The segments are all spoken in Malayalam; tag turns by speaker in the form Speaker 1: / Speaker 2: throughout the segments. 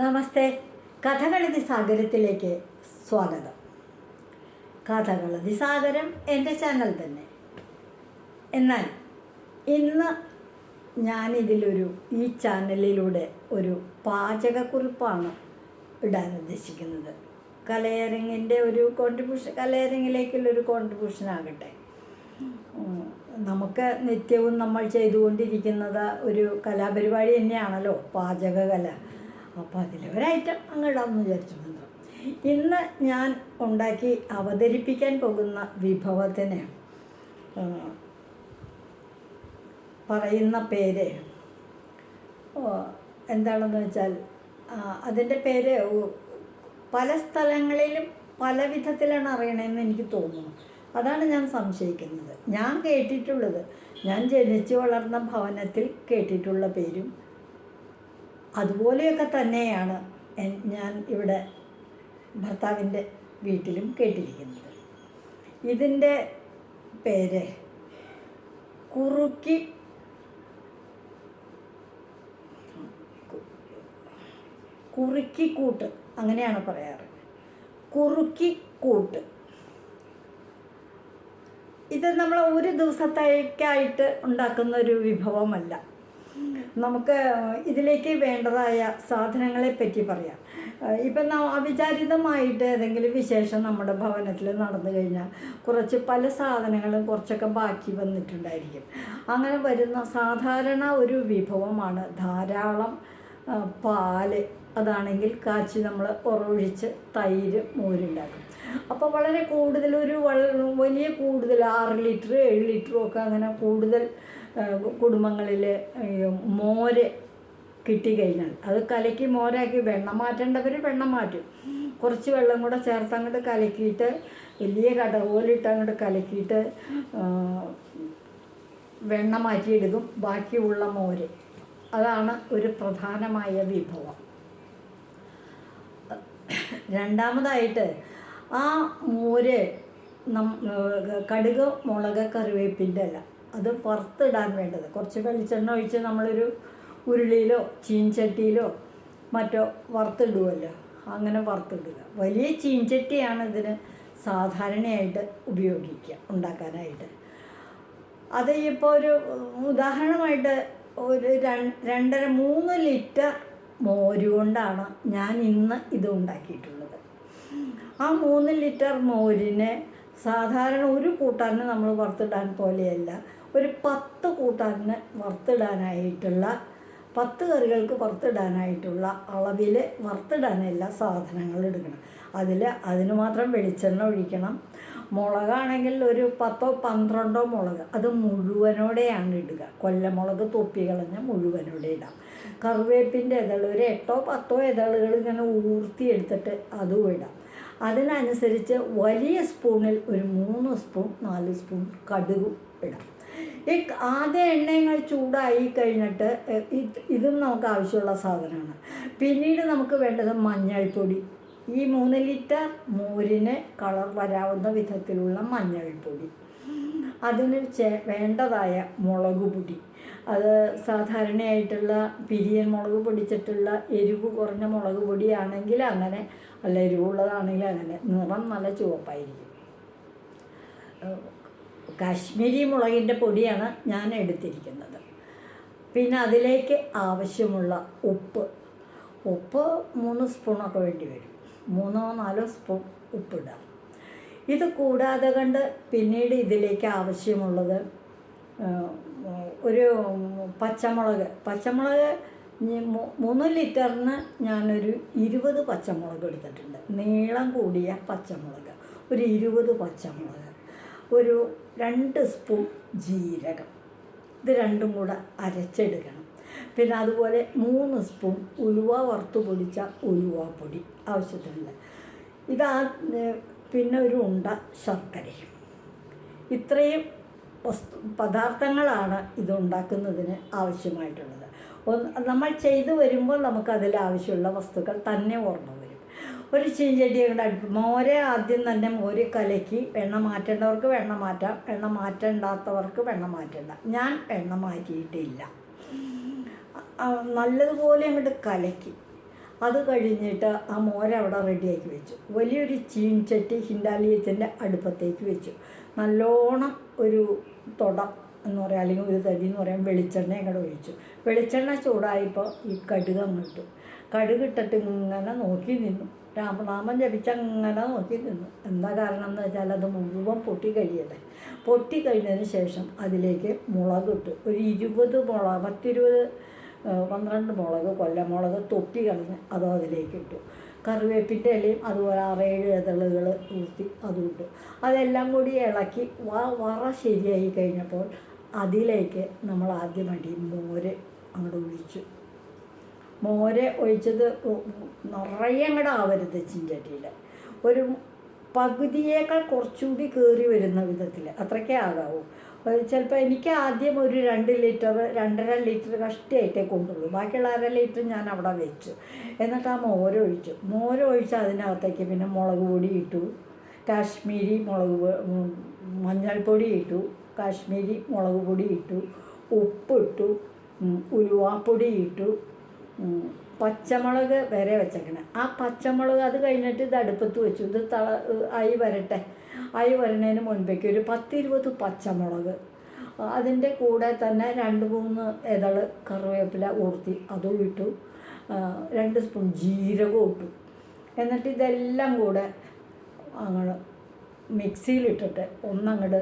Speaker 1: നമസ്തേ. കഥകളതി സാഗരത്തിലേക്ക് സ്വാഗതം. കഥകളതി സാഗരം എന്റെ ചാനൽ തന്നെ. എന്നാൽ ഇന്ന് ഞാനിതിലൊരു ഈ ചാനലിലൂടെ ഒരു പാചകക്കുറിപ്പാണ് ഇടാൻ ഉദ്ദേശിക്കുന്നത്. കലയരങ്ങിന്റെ ഒരു കോൺട്രിബ്യൂഷൻ കലയരങ്ങിലേക്കുള്ളൊരു കോൺട്രിബ്യൂഷൻ ആകട്ടെ. നമുക്ക് നിത്യവും നമ്മൾ ചെയ്തുകൊണ്ടിരിക്കുന്നത് ഒരു കലാപരിപാടി തന്നെയാണല്ലോ പാചകകല. അപ്പോൾ അതിലെ ഒരൈറ്റം അങ്ങോട്ടാന്ന് വിചാരിച്ചു മാത്രം ഇന്ന് ഞാൻ ഉണ്ടാക്കി അവതരിപ്പിക്കാൻ പോകുന്ന വിഭവത്തിന് പറയുന്ന പേര് എന്താണെന്ന് വെച്ചാൽ അതിന്റെ പേര് പല സ്ഥലങ്ങളിലും പല വിധത്തിലാണ് അറിയണമെന്ന് എനിക്ക് തോന്നുന്നു. അതാണ് ഞാൻ സംശയിക്കുന്നത്. ഞാൻ കേട്ടിട്ടുള്ളത് ഞാൻ ജനിച്ചു വളർന്ന ഭവനത്തിൽ കേട്ടിട്ടുള്ള പേരും അതുപോലെയൊക്കെ തന്നെയാണ് ഞാൻ ഇവിടെ ഭർത്താവിന്റെ വീട്ടിലും കേട്ടിരിക്കുന്നത്. ഇതിന്റെ പേര് കുറുക്കി കുറുക്കിക്കൂട്ട് അങ്ങനെയാണ് പറയാറ്. കുറുക്കിക്കൂട്ട് ഇത് നമ്മൾ ഒരു ദിവസത്തേക്കായിട്ട് ഉണ്ടാക്കുന്ന ഒരു വിഭവമല്ല. നമുക്ക് ഇതിലേക്ക് വേണ്ടതായ സാധനങ്ങളെ പറ്റി പറയാം ഇപ്പം ന അവിചാരിതമായിട്ട് ഏതെങ്കിലും വിശേഷം നമ്മുടെ ഭവനത്തിൽ നടന്നു കഴിഞ്ഞാൽ കുറച്ച് പല സാധനങ്ങളും കുറച്ചൊക്കെ ബാക്കി വന്നിട്ടുണ്ടായിരിക്കും. അങ്ങനെ വരുന്ന സാധാരണ ഒരു വിഭവമാണ് ധാരാളം പാൽ. അതാണെങ്കിൽ കാച്ചി നമ്മൾ ഉറവൊഴിച്ച് തൈര് മോരുണ്ടാക്കും. അപ്പോൾ വളരെ കൂടുതൽ ഒരു വലിയ കൂടുതൽ ആറ് ലിറ്റർ ഏഴ് ലിറ്ററും ഒക്കെ അങ്ങനെ കൂടുതൽ കുടുംബങ്ങളിൽ മോര് കിട്ടിക്കഴിഞ്ഞാൽ അത് കലക്കി മോരാക്കി വെണ്ണം മാറ്റേണ്ടവർ വെണ്ണം മാറ്റും. കുറച്ച് വെള്ളം കൂടെ ചേർത്ത് അങ്ങോട്ട് കലക്കിയിട്ട് വലിയ കട പോലിട്ട് അങ്ങോട്ട് കലക്കിയിട്ട് വെണ്ണ മാറ്റിയെടുക്കും. ബാക്കിയുള്ള മോര്. അതാണ് ഒരു പ്രധാനമായ വിഭവം. രണ്ടാമതായിട്ട് ആ മോര് നം കടുക് മുളക് കറിവേപ്പിന്റെ അല്ല അത് പുറത്തിടാൻ വേണ്ടത്. കുറച്ച് വെളിച്ചെണ്ണ ഒഴിച്ച് നമ്മളൊരു ഉരുളിയിലോ ചീൻചട്ടിയിലോ മറ്റോ വറുത്തിടുമല്ലോ അങ്ങനെ വറുത്തിടുക. വലിയ ചീൻചട്ടിയാണ് ഇതിന് സാധാരണയായിട്ട് ഉപയോഗിക്കുക ഉണ്ടാക്കാനായിട്ട്. അത് ഇപ്പോൾ ഒരു ഉദാഹരണമായിട്ട് ഒരു രണ്ട് രണ്ടര മൂന്ന് ലിറ്റർ മോര് കൊണ്ടാണ് ഞാൻ ഇന്ന് ഇത് ഉണ്ടാക്കിയിട്ടുള്ളത്. ആ മൂന്ന് ലിറ്റർ മോരിനെ സാധാരണ ഒരു കൂട്ടാന് നമ്മൾ വറുത്തിടാൻ പോലെയല്ല. ഒരു പത്ത് കൂട്ടാന് വറുത്തിടാനായിട്ടുള്ള പത്ത് കറികൾക്ക് വറുത്തിടാനായിട്ടുള്ള അളവിൽ വറുത്തിടാനുള്ള സാധനങ്ങൾ എടുക്കണം. അതിൽ അതിന് മാത്രം വെളിച്ചെണ്ണ ഒഴിക്കണം. മുളകാണെങ്കിൽ ഒരു പത്തോ പന്ത്രണ്ടോ മുളക്. അത് മുഴുവനോടെയാണ് ഇടുക. കൊല്ലമുളക് തൊപ്പി കളഞ്ഞ് മുഴുവനോടെ ഇടാം. കറിവേപ്പിന്റെ ഇതൾ ഒരു എട്ടോ പത്തോ ഇതളുകൾ ഇങ്ങനെ ഊർത്തി എടുത്തിട്ട് അതും ഇടാം. അതിനനുസരിച്ച് വലിയ സ്പൂണിൽ ഒരു മൂന്ന് സ്പൂൺ നാല് സ്പൂൺ കടുകും ഇടാം. ഈ ആദ്യ എണ്ണയങ്ങൾ ചൂടായി കഴിഞ്ഞിട്ട് ഇത് നമുക്ക് ആവശ്യമുള്ള സാധനമാണ്. പിന്നീട് നമുക്ക് വേണ്ടത് മഞ്ഞൾപ്പൊടി. ഈ മൂന്ന് ലിറ്റർ മോരിന് കളർ വരാവുന്ന വിധത്തിലുള്ള മഞ്ഞൾപ്പൊടി. അതിന് ചേ വേണ്ടതായ മുളക് പൊടി. അത് സാധാരണയായിട്ടുള്ള പിരിയൻ മുളക് പൊടിച്ചിട്ടുള്ള എരിവ് കുറഞ്ഞ മുളക് പൊടിയാണെങ്കിൽ അങ്ങനെ അല്ല എരിവുള്ളതാണെങ്കിൽ അങ്ങനെ. നിറം നല്ല ചുവപ്പായിരിക്കും. കാശ്മീരി മുളകിന്റെ പൊടിയാണ് ഞാൻ എടുത്തിരിക്കുന്നത്. പിന്നെ അതിലേക്ക് ആവശ്യമുള്ള ഉപ്പ്. ഉപ്പ് മൂന്ന് സ്പൂണൊക്കെ വേണ്ടി വരും. മൂന്നോ നാലോ സ്പൂൺ ഉപ്പിടാം ഇത് കൂടാതെ കണ്ട് പിന്നീട് ഇതിലേക്ക് ആവശ്യമുള്ളത് ഒരു പച്ചമുളക്. പച്ചമുളക് മൂന്ന് ലിറ്ററിന് ഞാനൊരു ഇരുപത് പച്ചമുളക് എടുത്തിട്ടുണ്ട്. നീളം കൂടിയ പച്ചമുളക്. ഒരു ഇരുപത് പച്ചമുളക്. ഒരു രണ്ട് സ്പൂൺ ജീരകം. ഇത് രണ്ടും കൂടെ അരച്ചെടുക്കണം. പിന്നെ അതുപോലെ മൂന്ന് സ്പൂൺ ഉലുവ വറുത്ത് പൊടിച്ച ഉലുവ പൊടി ആവശ്യത്തിനുള്ള. ഇതാ പിന്നെ ഒരു ഉണ്ട ശർക്കരയും ഇത്രയും വസ്തു പദാർത്ഥങ്ങളാണ് ഇതുണ്ടാക്കുന്നതിന് ആവശ്യമായിട്ടുള്ളത്. നമ്മൾ ചെയ്തു വരുമ്പോൾ നമുക്ക് അതിൽ ആവശ്യമുള്ള വസ്തുക്കൾ തന്നെ ഓർമ്മ ഒരു ചീഞ്ചെടിയെ കൊണ്ട് അടുപ്പ്. മോരെ ആദ്യം തന്നെ മോര് കലക്കി വെണ്ണ മാറ്റേണ്ടവർക്ക് വെണ്ണ മാറ്റാം വെണ്ണ മാറ്റേണ്ടാത്തവർക്ക് വെണ്ണ മാറ്റണ്ട. ഞാൻ എണ്ണ മാറ്റിയിട്ടില്ല. നല്ലതുപോലെ അങ്ങോട്ട് കലക്കി. അത് കഴിഞ്ഞിട്ട് ആ മോര അവിടെ റെഡിയാക്കി വെച്ചു. വലിയൊരു ചീൻചട്ടി ഹിൻഡാലിയത്തിന്റെ അടുപ്പത്തേക്ക് വെച്ചു. നല്ലോണം ഒരു തുട എന്ന് പറയാം അല്ലെങ്കിൽ ഒരു തടി എന്ന് പറയാം വെളിച്ചെണ്ണ അങ്ങോട്ട് ഒഴിച്ചു. വെളിച്ചെണ്ണ ചൂടായപ്പോൾ ഈ കടുക് അങ്ങോട്ട് കടുക് ഇട്ടിട്ട് ഇങ്ങനെ നോക്കി നിന്നു. രാമനാമം ജപിച്ചങ്ങനെ നോക്കി നിന്നു എന്താ കാരണം എന്ന് വെച്ചാൽ അത് മുഴുവൻ പൊട്ടി കഴിയട്ടെ. പൊട്ടി കഴിഞ്ഞതിന് ശേഷം അതിലേക്ക് മുളക് ഇട്ട് ഒരു ഇരുപത് മുളക് പത്തിരുപത് പന്ത്രണ്ട് മുളക് കൊല്ലമുളക് തൊട്ടി കളഞ്ഞ് അതും അതിലേക്ക് ഇട്ടു. കറിവേപ്പിന്റെ ഇലയും അതുപോലെ ആറേഴ് ഇതളുകൾ അതും ഇട്ടു. അതെല്ലാം കൂടി ഇളക്കി വാ വറ ശരിയായി കഴിഞ്ഞപ്പോൾ അതിലേക്ക് നമ്മൾ ആദ്യമായിട്ട് ഈ മോര് അങ്ങോട്ട് ഒഴിച്ചു. മോര് ഒഴിച്ചത് നിറയെ അങ്ങോട്ട് ആവരുത് ചിഞ്ചട്ടിയിൽ ഒരു പകുതിയേക്കാൾ കുറച്ചുകൂടി കയറി വരുന്ന വിധത്തിൽ അത്രയ്ക്കേ ആകാവൂ. ചിലപ്പോൾ എനിക്ക് ആദ്യം ഒരു രണ്ട് ലിറ്റർ രണ്ടര ലിറ്റർ കഷ്ടിയായിട്ടേ കൊണ്ടുള്ളൂ. ബാക്കിയുള്ള അര ലിറ്റർ ഞാൻ അവിടെ വെച്ചു. എന്നിട്ട് ആ മോരൊഴിച്ചു മോരൊഴിച്ച് അതിനകത്തേക്ക് പിന്നെ മുളക് പൊടി ഇട്ടു. കാശ്മീരി മുളക് മഞ്ഞൾപ്പൊടി ഇട്ടു. കാശ്മീരി മുളക് പൊടി ഇട്ടു. ഉപ്പിട്ടു. ഉലുവാപ്പൊടി ഇട്ടു. പച്ചമുളക് വരെ വെച്ചേക്കണേ. ആ പച്ചമുളക് അത് കഴിഞ്ഞിട്ട് ഇത് അടുപ്പത്ത് വെച്ചു. ഇത് തള ആയി വരട്ടെ. ആയി വരണതിന് മുൻപേക്ക് ഒരു പത്തിരുപത് പച്ചമുളക്. അതിന്റെ കൂടെ തന്നെ രണ്ട് മൂന്ന് ഇതൾ കറിവേപ്പില ഊർത്തി. അതും ഇട്ടു. രണ്ട് സ്പൂൺ ജീരകവും ഇട്ടു. എന്നിട്ട് ഇതെല്ലാം കൂടെ അങ്ങോട്ട് മിക്സിയിലിട്ടിട്ട് ഒന്നങ്ങോട്ട്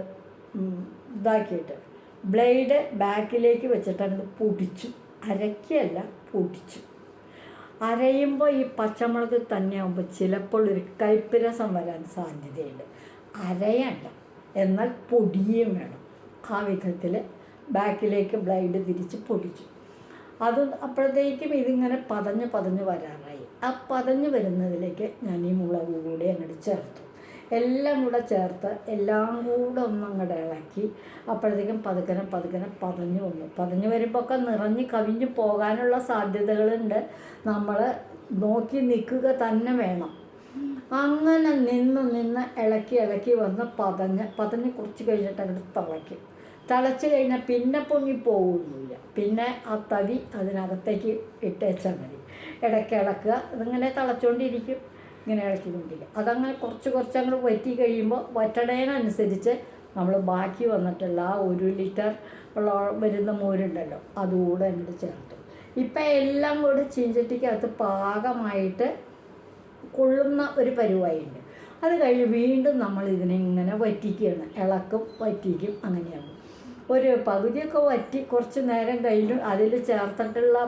Speaker 1: ഇതാക്കിയിട്ട് ബ്ലേഡ് ബാക്കിലേക്ക് വെച്ചിട്ട് അങ്ങോട്ട് പൊടിച്ചു. അരയ്ക്കല്ല പൊടിച്ചു അരയുമ്പോൾ ഈ പച്ചമുളക് തന്നെയാകുമ്പോൾ ചിലപ്പോൾ ഒരു കൈപ്പിരസം വരാൻ സാധ്യതയുണ്ട്. അരയണ്ട എന്നാൽ പൊടിയും വേണം. ആ വിധത്തിൽ ബാക്കിലേക്ക് ബ്ലൈഡ് തിരിച്ച് പൊടിച്ചു. അത് അപ്പോഴത്തേക്കും ഇതിങ്ങനെ പതഞ്ഞ് പതഞ്ഞ് വരാറായി. ആ പതഞ്ഞ് വരുന്നതിലേക്ക് ഞാൻ ഈ മുളക് കൂടി അങ്ങോട്ട് ചേർത്തു. എല്ലാം കൂടെ ചേർത്ത് എല്ലാം കൂടെ ഒന്നങ്ങോട്ട് ഇളക്കി. അപ്പോഴത്തേക്കും പതുക്കനെ പതുക്കനെ പതഞ്ഞു വന്നു. പതഞ്ഞു വരുമ്പോൾ ഒക്കെ നിറഞ്ഞ് കവിഞ്ഞ് പോകാനുള്ള സാധ്യതകളുണ്ട്. നമ്മൾ നോക്കി നിൽക്കുക തന്നെ വേണം. അങ്ങനെ നിന്ന് നിന്ന് ഇളക്കി ഇളക്കി വന്ന് പതഞ്ഞ് പതഞ്ഞ് കുറച്ച് കഴിഞ്ഞിട്ട് അങ്ങോട്ട് തിളയ്ക്കും. തിളച്ച് കഴിഞ്ഞാൽ പിന്നെ പൊങ്ങി പോകുന്നില്ല പിന്നെ ആ തവി അതിനകത്തേക്ക് ഇട്ടേച്ചാൽ മതി. ഇടയ്ക്ക് ഇളക്കുക. അതിങ്ങനെ തിളച്ചുകൊണ്ടിരിക്കും ഇങ്ങനെ ഇളക്കിക്കൊണ്ടിരിക്കുക. അതങ്ങനെ കുറച്ച് കുറച്ച് അങ്ങോട്ട് വറ്റി കഴിയുമ്പോൾ വറ്റണേനനുസരിച്ച് നമ്മൾ ബാക്കി വന്നിട്ടുള്ള ആ ഒരു ലിറ്റർ ഉള്ള വരുന്ന മോരുണ്ടല്ലോ അതുകൂടെ അങ്ങോട്ട് ചേർത്തു. ഇപ്പം എല്ലാം കൂടെ ചീഞ്ചട്ടിക്കകത്ത് പാകമായിട്ട് കൊള്ളുന്ന ഒരു പരുവായിട്ടുണ്ട്. അത് കഴിഞ്ഞ് വീണ്ടും നമ്മൾ ഇതിനെ ഇങ്ങനെ വറ്റിക്കുകയാണ്. ഇളക്കും വറ്റിക്കും അങ്ങനെയാണ്. ഒരു പകുതിയൊക്കെ വറ്റി കുറച്ച് നേരം കഴിഞ്ഞു. അതിൽ ചേർത്തിട്ടുള്ള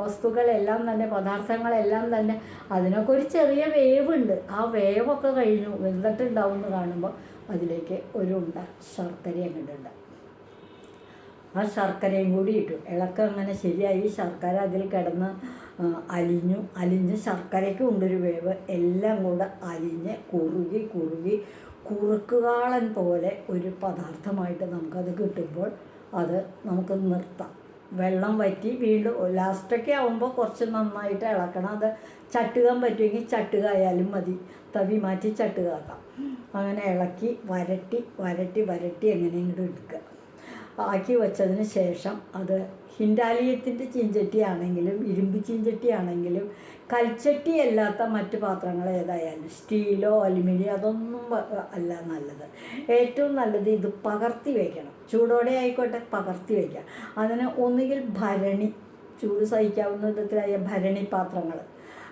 Speaker 1: വസ്തുക്കളെല്ലാം തന്നെ പദാർത്ഥങ്ങളെല്ലാം തന്നെ അതിനൊക്കെ ഒരു ചെറിയ ഉണ്ട് ആ വേവൊക്കെ കഴിഞ്ഞു. വെന്തിട്ടുണ്ടാവും എന്ന് കാണുമ്പോൾ അതിലേക്ക് ഒരു ഉണ്ട ശർക്കര അങ്ങോട്ടുണ്ട് ആ ശർക്കരയും കൂടി ഇട്ടു. ഇളക്കം അങ്ങനെ ശരിയായി. ശർക്കര അതിൽ കിടന്ന് അലിഞ്ഞു. അലിഞ്ഞ് ശർക്കരയ്ക്കും ഉണ്ടൊരു വേവ്. എല്ലാം കൂടെ അലിഞ്ഞ് കുറുകി കുറുകി കുറുക്കുകാളൻ പോലെ ഒരു പദാർത്ഥമായിട്ട് നമുക്കത് കിട്ടുമ്പോൾ അത് നമുക്ക് നിർത്താം. വെള്ളം വറ്റി വീണ്ടും ലാസ്റ്റൊക്കെ ആവുമ്പോൾ കുറച്ച് നന്നായിട്ട് ഇളക്കണം. അത് ചട്ടുകാൻ പറ്റുമെങ്കിൽ ചട്ടുകായാലും മതി. തവി മാറ്റി ചട്ടുകാക്കാം. അങ്ങനെ ഇളക്കി വരട്ടി വരട്ടി വരട്ടി എങ്ങനെയെങ്കിലും എടുക്കുക. ആക്കി വെച്ചതിന് ശേഷം അത് ഹിൻഡാലിയത്തിന്റെ ചീഞ്ചട്ടിയാണെങ്കിലും ഇരുമ്പ് ചീഞ്ചട്ടിയാണെങ്കിലും കൽച്ചട്ടി അല്ലാത്ത മറ്റ് പാത്രങ്ങൾ ഏതായാലും സ്റ്റീലോ അലുമിനിയോ അതൊന്നും അല്ല നല്ലത്. ഏറ്റവും നല്ലത് ഇത് പകർത്തി വയ്ക്കണം ചൂടോടെ ആയിക്കോട്ടെ പകർത്തി വയ്ക്കുക അതിന് ഒന്നുകിൽ ഭരണി ചൂട് സഹിക്കാവുന്ന വിധത്തിലായ ഭരണി പാത്രങ്ങൾ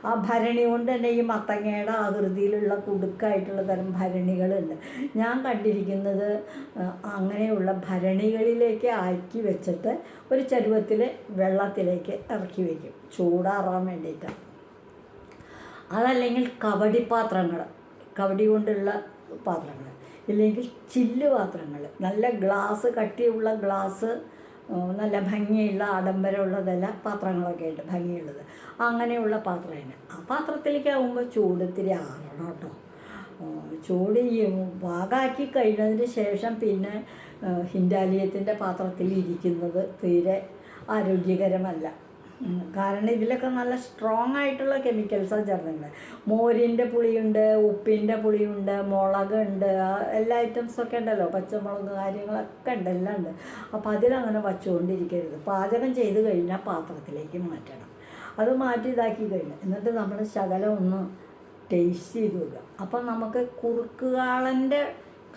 Speaker 1: ആ ഭരണി കൊണ്ട് തന്നെ ഈ മത്തങ്ങയുടെ ആകൃതിയിലുള്ള കുടുക്കായിട്ടുള്ള തരം ഭരണികളുണ്ട്. ഞാൻ കണ്ടിരിക്കുന്നത് അങ്ങനെയുള്ള ഭരണികളിലേക്ക് ആക്കി വെച്ചിട്ട് ഒരു ചരുവത്തിൽ വെള്ളത്തിലേക്ക് ഇറക്കി വയ്ക്കും ചൂടാറാൻ വേണ്ടിയിട്ട്. അതല്ലെങ്കിൽ കവടി പാത്രങ്ങൾ കവടി കൊണ്ടുള്ള പാത്രങ്ങൾ ഇല്ലെങ്കിൽ ചില്ല് പാത്രങ്ങൾ നല്ല ഗ്ലാസ് കട്ടിയുള്ള ഗ്ലാസ് നല്ല ഭംഗിയുള്ള ആഡംബരമുള്ളതല്ല പാത്രങ്ങളൊക്കെ ഉണ്ട് ഭംഗിയുള്ളത്. അങ്ങനെയുള്ള പാത്രമാണ്. ആ പാത്രത്തിലേക്ക് ആകുമ്പോൾ ചൂടത്തിരി ആറണം കേട്ടോ. ചൂട് പാകാക്കി കഴിഞ്ഞതിന് ശേഷം പിന്നെ ഹിൻഡാലിയത്തിന്റെ പാത്രത്തിൽ ഇരിക്കുന്നത് തീരെ ആരോഗ്യകരമല്ല. കാരണം ഇതിലൊക്കെ നല്ല സ്ട്രോങ് ആയിട്ടുള്ള കെമിക്കൽസാണ് ചേർന്നിട്ടുണ്ട് മോരിന്റെ പുളിയുണ്ട് ഉപ്പിന്റെ പുളിയുണ്ട് മുളകുണ്ട് എല്ലാ ഐറ്റംസൊക്കെ ഉണ്ടല്ലോ. പച്ചമുളക് കാര്യങ്ങളൊക്കെ ഉണ്ട് എല്ലാം ഉണ്ട്. അപ്പോൾ അതിലങ്ങനെ വച്ചുകൊണ്ടിരിക്കരുത്. പാചകം ചെയ്ത് കഴിഞ്ഞാൽ പാത്രത്തിലേക്ക് മാറ്റണം. അത് മാറ്റി ഇതാക്കി കഴിഞ്ഞു എന്നിട്ട് നമ്മൾ ശകലം ഒന്ന് ടേസ്റ്റ് ചെയ്ത് നോക്കുക അപ്പം നമുക്ക് കുറുക്കുകാളന്റെ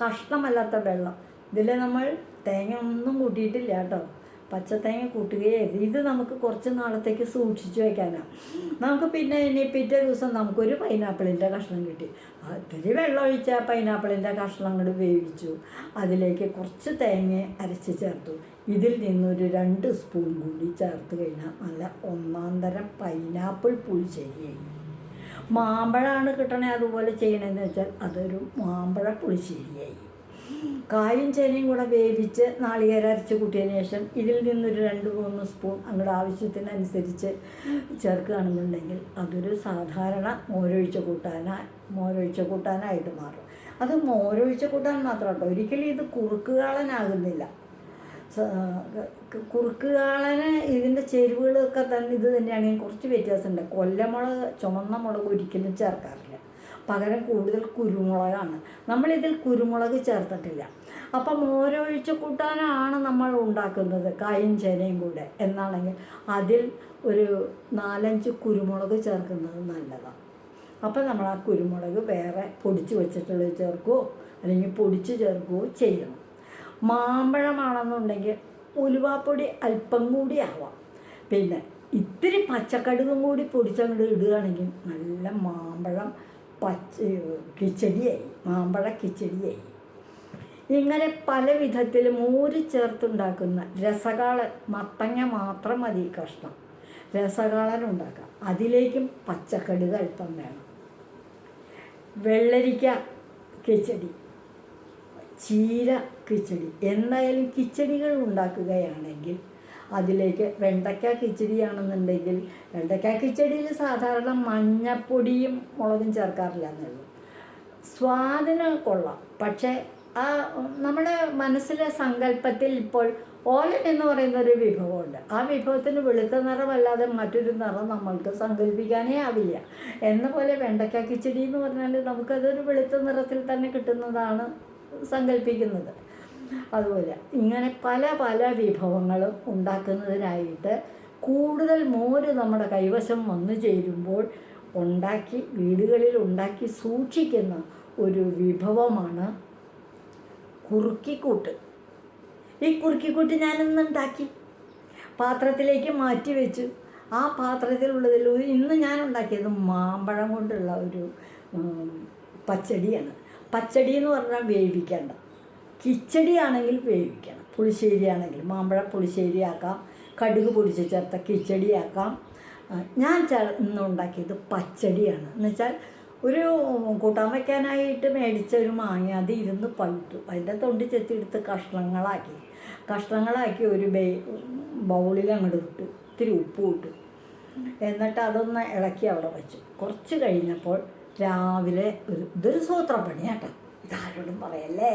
Speaker 1: കഷ്ണമല്ലാത്ത വെള്ളം. ഇതിൽ നമ്മൾ തേങ്ങ ഒന്നും കൂട്ടിയിട്ടില്ല കേട്ടോ. പച്ചത്തേങ്ങ കൂട്ടുകയായിരുന്നു ഇത് നമുക്ക് കുറച്ച് നാളത്തേക്ക് സൂക്ഷിച്ചു വയ്ക്കാനാണ് നമുക്ക് പിന്നെ ഇനി പിറ്റേ ദിവസം നമുക്കൊരു പൈനാപ്പിളിന്റെ കഷ്ണം കിട്ടി. ഒത്തിരി വെള്ളമൊഴിച്ച പൈനാപ്പിളിന്റെ കഷ്ണം അങ്ങോട്ട് വേവിച്ചു. അതിലേക്ക് കുറച്ച് തേങ്ങ അരച്ച് ചേർത്തു. ഇതിൽ നിന്നൊരു രണ്ട് സ്പൂൺ കൂടി ചേർത്ത് കഴിഞ്ഞാൽ നല്ല ഒന്നാം തരം പൈനാപ്പിൾ പുളിശ്ശേരിയായി മാമ്പഴമാണ് കിട്ടണേ അതുപോലെ ചെയ്യണമെന്ന് വെച്ചാൽ അതൊരു മാമ്പഴ പുളിശ്ശേരിയായി കായും ചേനയും കൂടെ വേവിച്ച് നാളികേരം അരച്ച് കൂട്ടിയതിന് ശേഷം ഇതിൽ നിന്നൊരു രണ്ട് മൂന്ന് സ്പൂൺ അങ്ങോട്ട് ആവശ്യത്തിനനുസരിച്ച് ചേർക്കുകയാണെന്നുണ്ടെങ്കിൽ അതൊരു സാധാരണ മോരൊഴിച്ച കൂട്ടാനായി മോരൊഴിച്ച കൂട്ടാനായിട്ട് മാറും. അത് മോരൊഴിച്ച കൂട്ടാൻ മാത്രം കേട്ടോ ഒരിക്കലും ഇത് കുറുക്കുകാളനാകുന്നില്ല. കുറുക്കുകാളന് ഇതിന്റെ ചേരുവകളൊക്കെ തന്നെ ഇത് തന്നെയാണെങ്കിൽ കുറച്ച് വ്യത്യാസമുണ്ട്. കൊല്ലമുളക് ചുമന്ന മുളക് ഒരിക്കലും ചേർക്കാറില്ല. പകരം കൂടുതൽ കുരുമുളകാണ്. നമ്മളിതിൽ കുരുമുളക് ചേർത്തിട്ടില്ല. അപ്പം മോരൊഴിച്ച കൂട്ടാനാണ് നമ്മൾ ഉണ്ടാക്കുന്നത് കായും ചേനയും കൂടെ. എന്നാണെങ്കിൽ അതിൽ ഒരു നാലഞ്ച് കുരുമുളക് ചേർക്കുന്നത് നല്ലതാണ്. അപ്പം നമ്മൾ ആ കുരുമുളക് വേറെ പൊടിച്ച് വെച്ചിട്ടുള്ളത് ചേർക്കുകയോ അല്ലെങ്കിൽ പൊടിച്ച് ചേർക്കുകയോ ചെയ്യണം. മാമ്പഴമാണെന്നുണ്ടെങ്കിൽ ഉലുവാപ്പൊടി അല്പം കൂടി ആവാം. പിന്നെ ഇത്തിരി പച്ചക്കടുകും കൂടി പൊടിച്ചങ്ങോട്ട് ഇടുകയാണെങ്കിൽ നല്ല മാമ്പഴം പച്ച കിച്ചടിയായി മാമ്പഴ കിച്ചടിയായി. ഇങ്ങനെ പല വിധത്തിൽ ഊരി ചേർത്തുണ്ടാക്കുന്ന രസകാളൻ മത്തങ്ങ മാത്രം മതി കഷ്ണം. രസകാളൻ ഉണ്ടാക്കാം അതിലേക്കും പച്ചക്കടുക അല്പം വേണം. വെള്ളരിക്ക കിച്ചടി ചീര കിച്ചടി. എന്തായാലും കിച്ചടികൾ ഉണ്ടാക്കുകയാണെങ്കിൽ അതിലേക്ക് വെണ്ടയ്ക്ക കിച്ചടിയാണെന്നുണ്ടെങ്കിൽ വെണ്ടയ്ക്ക കിച്ചടിയിൽ സാധാരണ മഞ്ഞപ്പൊടിയും മുളകും ചേർക്കാറില്ല എന്നുള്ളൂ സ്വാദിന് കൊള്ളാം. പക്ഷേ ആ നമ്മുടെ മനസ്സിലെ സങ്കല്പത്തിൽ ഇപ്പോൾ ഓലൻ എന്ന് പറയുന്ന ഒരു വിഭവമുണ്ട്. ആ വിഭവത്തിന് വെളുത്ത നിറമല്ലാതെ മറ്റൊരു നിറം നമ്മൾക്ക് സങ്കല്പിക്കാനേ ആവില്ല. എന്ന പോലെ വെണ്ടയ്ക്ക കിച്ചടി എന്ന് പറഞ്ഞാൽ നമുക്കതൊരു വെളുത്ത നിറത്തിൽ തന്നെ കിട്ടുന്നതാണ് സങ്കല്പിക്കുന്നത്. അതുപോലെ ഇങ്ങനെ പല പല വിഭവങ്ങളും ഉണ്ടാക്കുന്നതിനായിട്ട് കൂടുതൽ മോര് നമ്മുടെ കൈവശം വന്നു ചേരുമ്പോൾ ഉണ്ടാക്കി വീടുകളിൽ ഉണ്ടാക്കി സൂക്ഷിക്കുന്ന ഒരു വിഭവമാണ് കുറുക്കിക്കൂട്ട്. ഈ കുറുക്കിക്കൂട്ട് ഞാനിന്ന് ഉണ്ടാക്കി? പാത്രത്തിലേക്ക് മാറ്റി വെച്ചു. ആ പാത്രത്തിലുള്ളതിൽ ഇന്ന് ഞാൻ ഉണ്ടാക്കിയത് മാമ്പഴം കൊണ്ടുള്ള ഒരു പച്ചടിയാണ്. പച്ചടി എന്ന് പറഞ്ഞാൽ വേവിക്കേണ്ട. കിച്ചടി ആണെങ്കിൽ വേവിക്കണം. പുളിശ്ശേരി ആണെങ്കിൽ മാമ്പഴ പുളിശ്ശേരി ആക്കാം കടുക് പൊടിച്ച് ചേർത്ത കിച്ചടിയാക്കാം. ഞാൻ ഇന്നുണ്ടാക്കിയത് ഇന്ന് പച്ചടിയാണ്. എന്നുവെച്ചാൽ ഒരു കൂട്ടാൻ വയ്ക്കാനായിട്ട് മേടിച്ച ഒരു മാങ്ങ അത് ഇരുന്ന് പഴുത്തു. അതിന്റെ തൊണ്ടി ചെത്തിയെടുത്ത് കഷ്ണങ്ങളാക്കി. കഷ്ണങ്ങളാക്കി ഒരു ബേ ബൗളിൽ അങ്ങോട്ട് ഇട്ട്. ഇത്തിരി ഉപ്പ് ഇട്ടു. എന്നിട്ട് അതൊന്ന് ഇളക്കി അവിടെ വെച്ചു. കുറച്ച് കഴിഞ്ഞപ്പോൾ രാവിലെ ഒരു ഇതൊരു സൂത്രപ്പണി കേട്ടോ ഇതാരോടും പറയല്ലേ?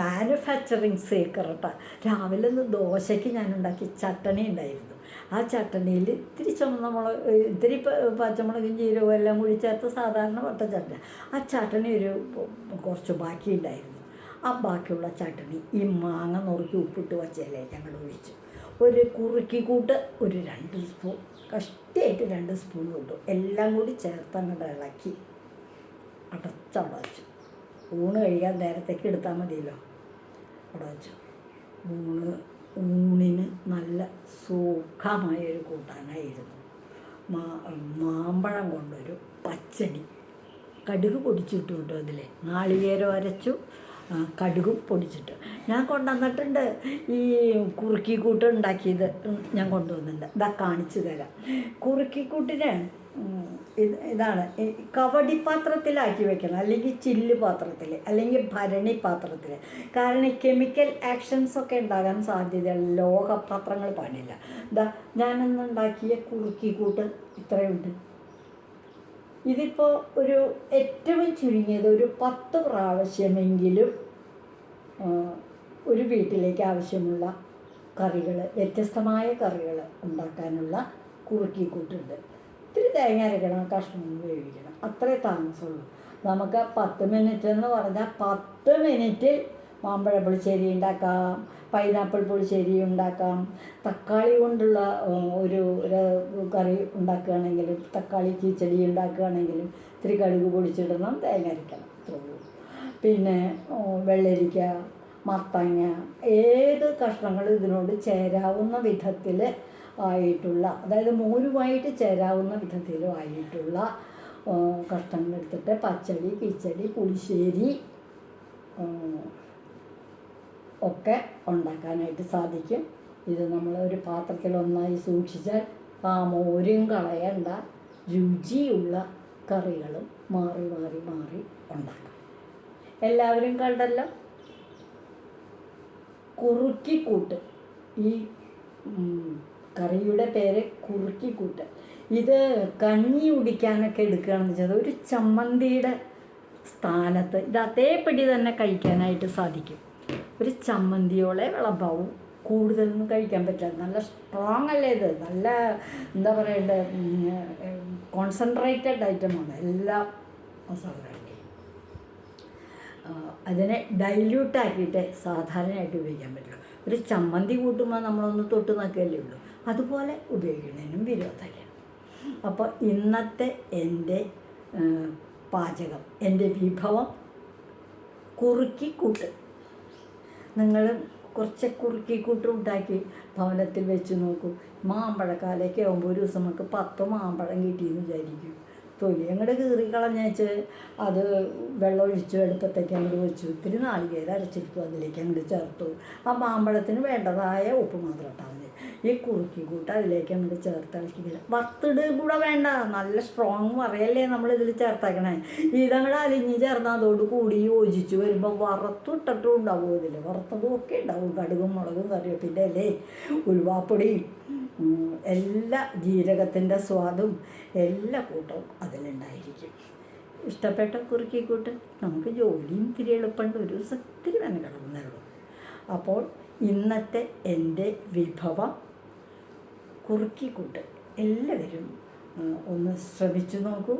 Speaker 1: മാനുഫാക്ചറിങ് സീക്രട്ട കേട്ടോ രാവിലെ ഒന്ന് ദോശയ്ക്ക് ഞാൻ ഉണ്ടാക്കി ചട്ടണി ഉണ്ടായിരുന്നു. ആ ചട്ടണിയിൽ ഇത്തിരി ചുമന്ന മുളക് ഇത്തിരി പച്ചമുളകും ജീരകവും എല്ലാം കൂടി ചേർത്ത് സാധാരണ വട്ട ചട്ടണി ആ ചട്ടണി ഒരു കുറച്ച് ബാക്കി ഉണ്ടായിരുന്നു. ആ ബാക്കിയുള്ള ചട്ടണി ഈ മാങ്ങ നുറുക്കി ഉപ്പിട്ട് വച്ചതിലേക്ക് അങ്ങോട്ട് ഒഴിച്ചു. ഒരു കുറുക്കി കൂട്ട് ഒരു രണ്ട് സ്പൂൺ കഷ്ടിയായിട്ട് രണ്ട് സ്പൂൺ ഇട്ടു എല്ലാം കൂടി ചേർത്ത് അങ്ങോട്ട് ഇളക്കി. അടച്ചവിടെ വെച്ചു. ഊണ് കഴിക്കാൻ നേരത്തേക്ക് എടുത്താൽ മതിയല്ലോ. അവിടെ വെച്ചു. ഊണ് ഊണിന് നല്ല സുഖമായൊരു കൂട്ടാനായിരുന്നു. മാ മാമ്പഴം കൊണ്ടൊരു പച്ചടി. കടുക് പൊടിച്ചിട്ടു കേട്ടോ അതിൽ നാളികേരം അരച്ചു കടുക് പൊടിച്ചിട്ട്. ഞാൻ കൊണ്ടുവന്നിട്ടുണ്ട് ഈ കുറുക്കിക്കൂട്ട് ഉണ്ടാക്കിയത്. ഞാൻ കൊണ്ടുവന്നിട്ടുണ്ട്. ഇതാ കാണിച്ചു തരാം. കുറുക്കിക്കൂട്ടിന് ഇതാണ്. കവടി പാത്രത്തിലാക്കി വെക്കണം. അല്ലെങ്കിൽ ചില്ല് പാത്രത്തിൽ അല്ലെങ്കിൽ ഭരണി പാത്രത്തിൽ കാരണം കെമിക്കൽ ആക്ഷൻസ് ഒക്കെ ഉണ്ടാകാൻ സാധ്യതയുള്ള ലോഹപാത്രങ്ങൾ പാടില്ല. ഇതാ കുറുക്കി കൂട്ട് ഇത്രയുണ്ട്. ഇതിപ്പോൾ ഒരു ഏറ്റവും ചുരുങ്ങിയത് ഒരു പത്ത് പ്രാവശ്യമെങ്കിലും ഒരു വീട്ടിലേക്ക് ആവശ്യമുള്ള കറികൾ വ്യത്യസ്തമായ കറികൾ ഉണ്ടാക്കാനുള്ള കുറുക്കിക്കൂട്ടുണ്ട് ഇത്തിരി തേങ്ങ അരക്കണം കഷ്ണം വേവിക്കണം അത്രേ താമസമുള്ളൂ. നമുക്ക് പത്ത് മിനിറ്റ് എന്ന് പറഞ്ഞാൽ പത്ത് മിനിറ്റ് മാമ്പഴ പുളിശ്ശേരി ഉണ്ടാക്കാം പൈനാപ്പിൾ പുളിശ്ശേരി ഉണ്ടാക്കാം. തക്കാളി കൊണ്ടുള്ള ഒരു കറി ഉണ്ടാക്കുകയാണെങ്കിലും തക്കാളി കിച്ചടി ഉണ്ടാക്കുകയാണെങ്കിലും ഇത്തിരി കടുക് പൊടിച്ചിടണം തേങ്ങ അരയ്ക്കണം അത്രേ പിന്നെ വെള്ളരിക്ക മത്തങ്ങ ഏത് കഷ്ണങ്ങളും ഇതിനോട് ചേരാവുന്ന വിധത്തിൽ ആയിട്ടുള്ള അതായത് മോരുമായിട്ട് ചേരാവുന്ന വിധത്തിലും ആയിട്ടുള്ള കഷ്ണങ്ങൾ എടുത്തിട്ട് പച്ചടി കിച്ചടി പുളിശ്ശേരി ഒക്കെ ഉണ്ടാക്കാനായിട്ട് സാധിക്കും. ഇത് നമ്മൾ ഒരു പാത്രത്തിൽ ഒന്നായി സൂക്ഷിച്ചാൽ ആ മോരും കളയണ്ട രുചിയുള്ള കറികളും മാറി മാറി മാറി ഉണ്ടാക്കാം. എല്ലാവരും കണ്ടല്ലോ? കുറുക്കിക്കൂട്ട് ഈ കറിയുടെ പേര് കുറുക്കിക്കൂട്ട്. ഇത് കഞ്ഞി കുടിക്കാനൊക്കെ എടുക്കുകയാണെന്ന് വെച്ചാൽ ഒരു ചമ്മന്തിയുടെ സ്ഥാനത്ത് ഇത് അതേപടി തന്നെ കഴിക്കാനായിട്ട് സാധിക്കും. ഒരു ചമ്മന്തിയോളെ വിളമ്പാവും. കൂടുതലൊന്നും കഴിക്കാൻ പറ്റില്ല. നല്ല സ്ട്രോങ് അല്ലേ ഇത്? നല്ല എന്താ പറയണ്ടേ കോൺസെൻട്രേറ്റഡ് ഐറ്റമാണ് എല്ലാ മസാലകളും അതിനെ ഡൈല്യൂട്ടാക്കിയിട്ട് സാധാരണയായിട്ട് ഉപയോഗിക്കാൻ പറ്റുള്ളൂ. ഒരു ചമ്മന്തി കൂട്ടുമ്പോൾ നമ്മളൊന്ന് തൊട്ട് നോക്കുകയല്ലേ ഉള്ളൂ. അതുപോലെ ഉപയോഗിക്കുന്നതിനും വിരോധമില്ല. അപ്പോൾ ഇന്നത്തെ എന്റെ പാചകം എന്റെ വിഭവം കുറുക്കി കൂട്ട്. നിങ്ങൾ കുറച്ച് കുറുക്കി കൂട്ട് ഉണ്ടാക്കി ഭവനത്തിൽ വെച്ച് നോക്കൂ. മാമ്പഴക്കാലൊക്കെ ആകുമ്പോൾ ഒരു ദിവസം നമുക്ക് പത്ത് മാമ്പഴം കിട്ടിയെന്ന് വിചാരിക്കും. തൊലി അങ്ങോട്ട് കീറി കളഞ്ഞേച്ച് അത് വെള്ളം ഒഴിച്ചു എടുപ്പത്തേക്ക് അങ്ങോട്ട് വെച്ചു. ഇത്തിരി നാളികേര അരച്ചെടുത്തു അതിലേക്ക് അങ്ങോട്ട് ചേർത്തു. ആ മാമ്പഴത്തിന് വേണ്ടതായ ഉപ്പ് മാത്രം ഇട്ടാൽ മതി. ഈ കുറുക്കി കൂട്ട് അതിലേക്ക് അങ്ങോട്ട് ചേർത്ത് ഇളക്കി വറുത്തിട് കൂടെ വേണ്ട. നല്ല സ്ട്രോങ് പറയല്ലേ നമ്മൾ ഇതിൽ ചേർത്തേക്കണേ. ഇതങ്ങോട്ട് അലിഞ്ഞ് ചേർന്ന് അതോട് കൂടി യോജിച്ച് വരുമ്പോൾ വറുത്തിട്ടിട്ടും ഉണ്ടാവും ഇതിൽ വറുത്തതും ഒക്കെ ഉണ്ടാവും. കടുകും മുളകും കറിവേപ്പിന്റെ അല്ലേ ഉലുവാപ്പൊടിയും എല്ലാ ജീരകത്തിന്റെ സ്വാദും എല്ലാ കൂട്ടവും അതിലുണ്ടായിരിക്കും. ഇഷ്ടപ്പെട്ട കുറുക്കിക്കൂട്ട് നമുക്ക് ജോലിയും ഇത്തിരി എളുപ്പമുണ്ട് ഒരു ദിവസം ഇത്തിരി മെനക്കെടുന്നേ ഉള്ളൂ അപ്പോൾ ഇന്നത്തെ എന്റെ വിഭവം കുറുക്കിക്കൂട്ട് എല്ലാവരും ഒന്ന് ശ്രമിച്ചു നോക്കൂ.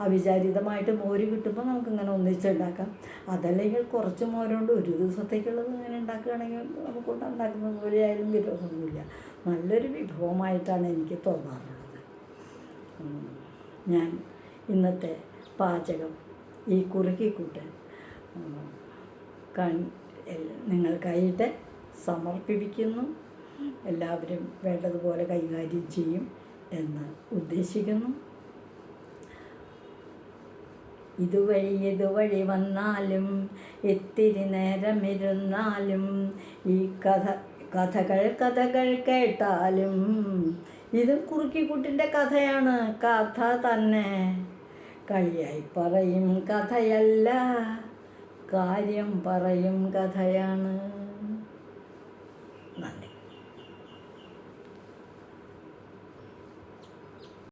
Speaker 1: അവിചാരിതമായിട്ട് മോര് കിട്ടുമ്പോൾ നമുക്ക് നമുക്കിങ്ങനെ ഒന്നിച്ചുണ്ടാക്കാം അതല്ലെങ്കിൽ കുറച്ച് മോരുകൊണ്ട് ഒരു ദിവസത്തേക്കുള്ളത് ഇങ്ങനെ ഉണ്ടാക്കുകയാണെങ്കിൽ നമുക്ക് ഉണ്ടാക്കുന്നത് പോലെ ആയാലും വിരോധമൊന്നുമില്ല. നല്ലൊരു വിഭവമായിട്ടാണ് എനിക്ക് തോന്നാറുള്ളത്. ഞാൻ ഇന്നത്തെ പാചകം ഈ കുറുക്കിക്കൂട്ട് കൂട്ടൻ കൺ- നിങ്ങൾക്കായിട്ട് സമർപ്പിപ്പിക്കുന്നു. എല്ലാവരും വേണ്ടതുപോലെ കൈകാര്യം ചെയ്യും എന്ന് ഉദ്ദേശിക്കുന്നു. ഇതുവഴി ഇതുവഴി വന്നാലും ഇത്തിരി നേരമിരുന്നാലും ഈ കഥ കഥകൾ കഥകൾ കേട്ടാലും ഇതും കുറുക്കിക്കുട്ടിന്റെ കഥയാണ് കഥ തന്നെ. കളിയായി പറയും കഥയല്ല കാര്യം പറയും കഥയാണ്.